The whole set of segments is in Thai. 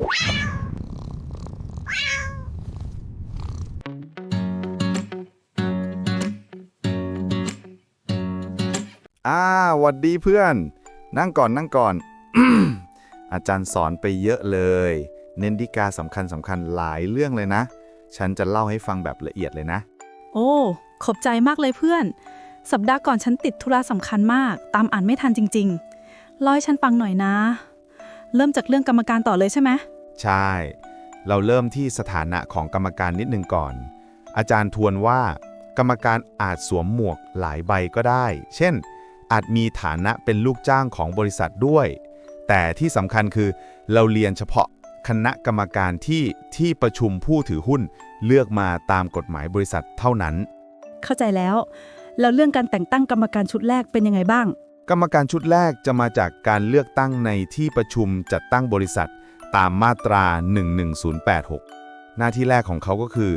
อ่าหวัดดีเพื่อน นั่งก่อนนั่งก่อน อาจารย์สอนไปเยอะเลย เน้นดีกาสำคัญสำคัญหลายเรื่องเลยนะ ฉันจะเล่าให้ฟังแบบละเอียดเลยนะ โอ้ ขอบใจมากเลยเพื่อน สัปดาห์ก่อนฉันติดธุระสำคัญมาก ตามอ่านไม่ทันจริงๆเล่าให้ฉันฟังหน่อยนะ เริ่มจากเรื่องกรรมการต่อเลยใช่ไหมใช่ เราเริ่มที่สถานะของกรรมการนิดนึงก่อน อาจารย์ทวนว่า กรรมการอาจสวมหมวกหลายใบก็ได้ เช่น อาจมีฐานะเป็นลูกจ้างของบริษัทด้วย แต่ที่สำคัญคือเราเรียนเฉพาะคณะกรรมการที่ที่ประชุมผู้ถือหุ้นเลือกมาตามกฎหมายบริษัทเท่านั้น เข้าใจแล้ว แล้วเรื่องการแต่งตั้งกรรมการชุดแรกเป็นยังไงบ้าง กรรมการชุดแรกจะมาจากการเลือกตั้งในที่ประชุมจัดตั้งบริษัท ตามมาตรา 11086 หน้าที่แรกของเขาก็คือ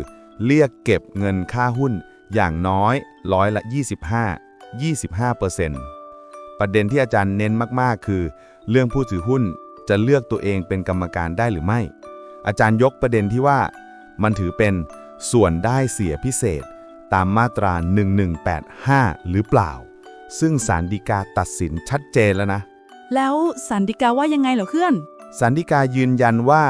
เรียกเก็บเงินค่าหุ้นอย่างน้อยร้อยละ 25 25%ประเด็นที่อาจารย์เน้นมาก ๆ คือ เรื่องผู้ถือหุ้นจะเลือกตัวเองเป็นกรรมการได้หรือไม่ อาจารย์ยกประเด็นที่ว่า มันถือเป็นส่วนได้เสียพิเศษ ตามมาตรา 1185 หรือเปล่า ซึ่งศาลฎีกาตัดสินชัดเจนแล้วนะ แล้วสันติกาว่ายังไงเหรอเพื่อน สันติกายืนยันว่า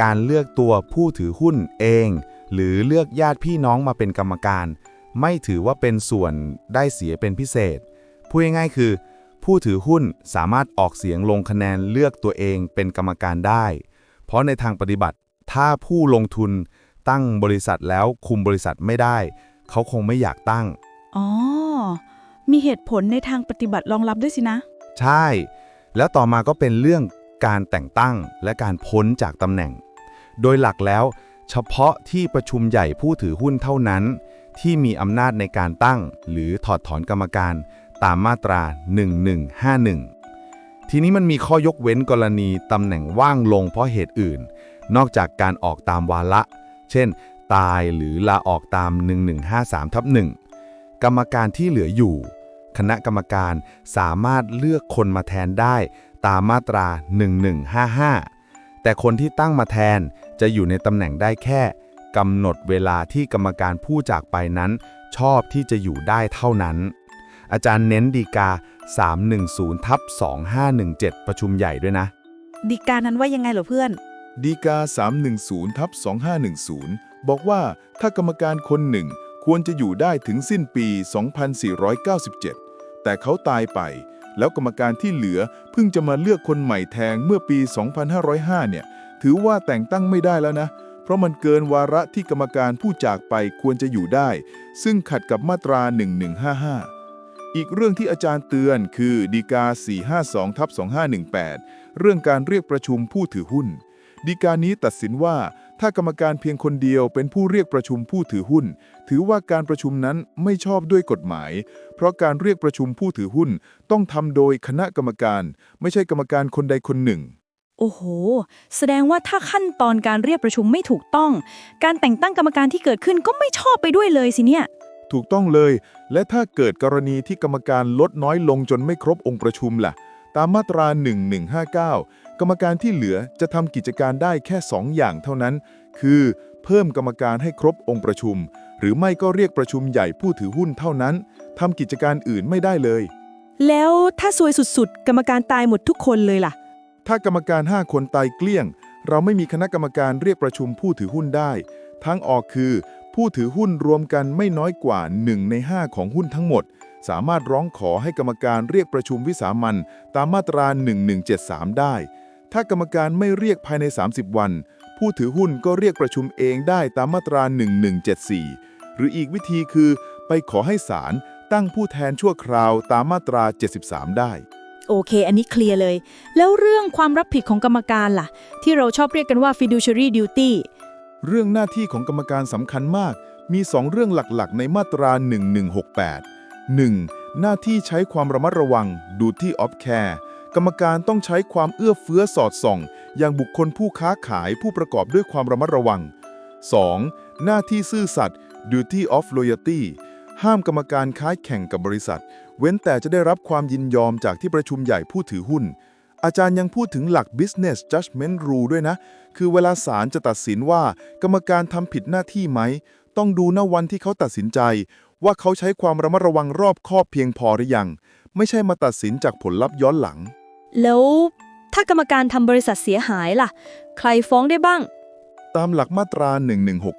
การเลือกตัวผู้ถือหุ้นเอง หรือเลือกญาติพี่น้องมาเป็นกรรมการ ไม่ถือว่าเป็นส่วนได้เสียเป็นพิเศษ พูดง่ายๆคือ ผู้ถือหุ้นสามารถออกเสียงลงคะแนนเลือกตัวเองเป็นกรรมการได้ เพราะในทางปฏิบัติถ้าผู้ลงทุนตั้งบริษัทแล้วคุมบริษัทไม่ได้ เขาคงไม่อยากตั้ง อ๋อ มีเหตุผลในทางปฏิบัติรองรับด้วยสินะ ใช่ แล้วต่อมาก็เป็นเรื่องการแต่งตั้งและการพ้นจากตำแหน่ง โดยหลักแล้ว เฉพาะที่ประชุมใหญ่ผู้ถือหุ้นเท่านั้น ที่มีอำนาจในการตั้ง หรือถอดถอนกรรมการตามมาตรา 1151 ทีนี้มันมีข้อยกเว้นกรณีตำแหน่งว่างลงเพราะเหตุอื่น นอกจากการออกตามวาระ เช่น ตายหรือลาออกตาม 1153ทับ1กรรมการที่เหลืออยู่ คณะกรรมการสามารถเลือกคนมาแทนได้ตามมาตรา 1155 แต่คนที่ตั้งมาแทนจะอยู่ในตำแหน่งได้แค่กำหนดเวลาที่กรรมการผู้จากไปนั้น ชอบที่จะอยู่ได้เท่านั้น อาจารย์เน้นดีกา 310ทับ2517 ประชุมใหญ่ด้วยนะ ดีกานั้นว่ายังไงเหรอเพื่อน ดีกา 310ทับ2510 บอกว่าถ้ากรรมการคนหนึ่ง ควรจะอยู่ได้ถึงสิ้นปี 2497 แต่เขาตายไป แล้วกรรมการที่เหลือเพิ่งจะมาเลือกคนใหม่แทงเมื่อปี 2505 เนี่ย ถือว่าแต่งตั้งไม่ได้แล้วนะ เพราะมันเกินวาระที่กรรมการผู้จากไปควรจะอยู่ได้ ซึ่งขัดกับมาตรา 1155อีกเรื่องที่อาจารย์เตือนคือดีกา 452ทับ2518 เรื่องการเรียกประชุมผู้ถือหุ้น ดีกานี้ตัดสินว่า ถ้ากรรมการเพียงคนเดียวเป็นผู้เรียกประชุมผู้ถือหุ้น ถือว่าการประชุมนั้นไม่ชอบด้วยกฎหมาย เพราะการเรียกประชุมผู้ถือหุ้นต้องทำโดยคณะกรรมการ ไม่ใช่กรรมการคนใดคนหนึ่ง โอ้โห แสดงว่าถ้าขั้นตอนการเรียกประชุมไม่ถูกต้อง การแต่งตั้งกรรมการที่เกิดขึ้นก็ไม่ชอบไปด้วยเลยสิเนี่ย ถูกต้องเลย และถ้าเกิดกรณีที่กรรมการลดน้อยลงจนไม่ครบองค์ประชุมล่ะ ตามมาตรา 1159 กรรมการที่เหลือจะทำกิจการได้แค่ 2 อย่างเท่านั้น คือ เพิ่มกรรมการให้ครบองค์ประชุม หรือไม่ก็เรียกประชุมใหญ่ผู้ถือหุ้นเท่านั้นทำกิจการอื่นไม่ได้เลย แล้วถ้าซวยสุดๆ กรรมการตายหมดทุกคนเลยล่ะ ถ้ากรรมการ 5 คนตายเกลี้ยง เราไม่มีคณะกรรมการเรียกประชุมผู้ถือหุ้นได้ทางออกคือ ผู้ถือหุ้นรวมกันไม่น้อยกว่า 1 ใน 5 ของหุ้นทั้งหมด สามารถร้องขอให้กรรมการเรียกประชุมวิสามันตามมาตรา 1173 ได้ ถ้ากรรมการไม่เรียกภายใน 30 วัน ผู้ถือหุ้นก็เรียกประชุมเองได้ตามมาตรา 1174 หรืออีกวิธีคือ ไปขอให้ศาลตั้งผู้แทนชั่วคราวตามมาตรา 73 ได้โอเค อันนี้เคลียร์เลย แล้วเรื่องความรับผิดของกรรมการล่ะ ที่เราชอบเรียกกันว่า fiduciary duty เรื่องหน้าที่ของกรรมการสำคัญมาก มี 2 เรื่องหลักๆ ในมาตรา 1168 1. หน้าที่ใช้ความระมัดระวัง duty of care กรรมการต้องใช้ความเอื้อเฟื้อสอดส่อง อย่างบุคคลผู้ค้าขายผู้ประกอบด้วยความระมัดระวัง 2. หน้าที่ซื่อสัตย์ duty of loyalty ห้ามกรรมการค้าแข่งกับบริษัท เว้นแต่จะได้รับความยินยอมจากที่ประชุมใหญ่ผู้ถือหุ้น อาจารย์ยังพูดถึงหลัก business judgment rule ด้วยนะ คือเวลาศาลจะตัดสินว่า กรรมการทำผิดหน้าที่ไหม ต้องดูณวันที่เขาตัดสินใจ ว่าเขาใช้ความระมัดระวังรอบคอบเพียงพอหรือยัง ไม่ใช่มาตัดสินจากผลลัพธ์ย้อนหลัง แล้วถ้ากรรมการทำบริษัทเสียหายล่ะ ใครฟ้องได้บ้าง ตามหลักมาตรา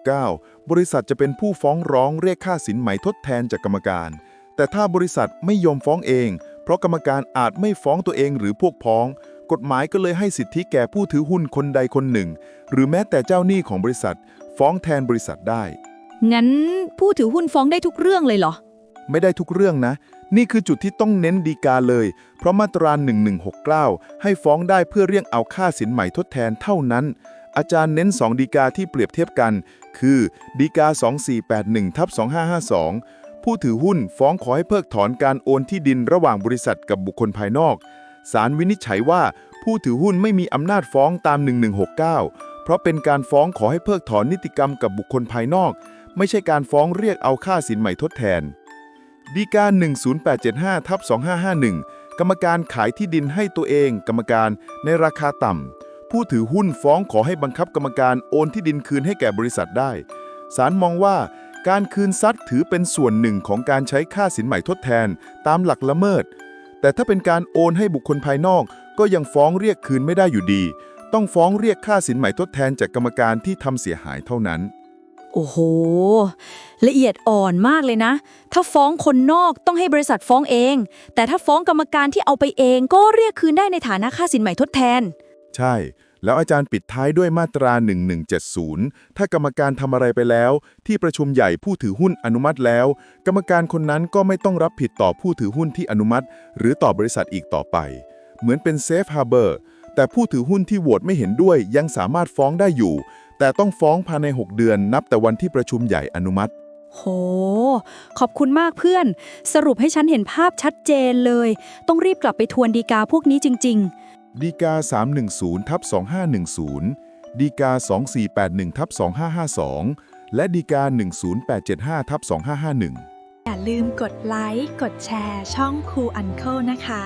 1169 บริษัทจะเป็นผู้ฟ้องร้องเรียกค่าสินไหมทดแทนจากกรรมการ แต่ถ้าบริษัทไม่ยอมฟ้องเอง เพราะกรรมการอาจไม่ฟ้องตัวเองหรือพวกพ้อง กฎหมายก็เลยให้สิทธิแก่ผู้ถือหุ้นคนใดคนหนึ่ง หรือแม้แต่เจ้าหนี้ของบริษัท ฟ้องแทนบริษัทได้ งั้นผู้ถือหุ้นฟ้องได้ทุกเรื่องเลยเหรอ ไม่ได้ทุกเรื่องนะ นี่คือจุดที่ต้องเน้นดีกาเลย เพราะมาตรา 1169 ให้ฟ้องได้เพื่อเรียกเอาค่าสินใหม่ทดแทนเท่านั้น อาจารย์เน้น 2 ดีกาที่เปรียบเทียบกัน คือดีกา 2481ทับ2552 ผู้ถือหุ้นฟ้องขอให้เพิกถอนการโอนที่ดินระหว่างบริษัทกับบุคคลภายนอก ศาลวินิจฉัยว่าผู้ถือหุ้นไม่มีอำนาจฟ้องตาม 1169 เพราะเป็นการฟ้องขอให้เพิกถอนนิติกรรมกับบุคคลภายนอก ไม่ใช่การฟ้องเรียกเอาค่าสินใหม่ทดแทน ดีกา10875ทับ2551 กรรมการขายที่ดินให้ตัวเอง กรรมการในราคาต่ำ ผู้ถือหุ้นฟ้องขอให้บังคับกรรมการโอนที่ดินคืนให้แก่บริษัทได้ ศาลมองว่าการคืนซัดถือเป็นส่วนหนึ่งของการใช้ค่าสินใหม่ทดแทนตามหลักละเมิด แต่ถ้าเป็นการโอนให้บุคคลภายนอกก็ยังฟ้องเรียกคืนไม่ได้อยู่ดี ต้องฟ้องเรียกค่าสินใหม่ทดแทนจากกรรมการที่ทำเสียหายเท่านั้น โอ้โห ละเอียดอ่อนมากเลยนะ ถ้าฟ้องคนนอกต้องให้บริษัทฟ้องเอง แต่ถ้าฟ้องกรรมการที่เอาไปเองก็เรียกคืนได้ในฐานะค่าสินใหม่ทดแทน ใช่ แล้วอาจารย์ปิดท้ายด้วยมาตรา 1170 ถ้ากรรมการทำอะไรไปแล้ว ที่ประชุมใหญ่ผู้ถือหุ้นอนุมัติแล้ว กรรมการคนนั้นก็ไม่ต้องรับผิดต่อผู้ถือหุ้นที่อนุมัติ หรือต่อบริษัทอีกต่อไป เหมือนเป็นเซฟฮาร์เบอร์แต่ผู้ถือหุ้นที่โหวตไม่เห็นด้วยยังสามารถฟ้องได้อยู่ แต่ต้องฟ้องภายใน 6 เดือนนับแต่วันที่ประชุมใหญ่อนุมัติ โห ขอบคุณมากเพื่อน สรุปให้ฉันเห็นภาพชัดเจนเลย ต้องรีบกลับไปทวนดีกาพวกนี้จริงดีกา 310ทับ2510 ดีกา 2481ทับ2552 และดีกา 10875ทับ2551 อย่าลืมกดไลค์ กดแชร์ ช่องครูอันเคิลนะคะ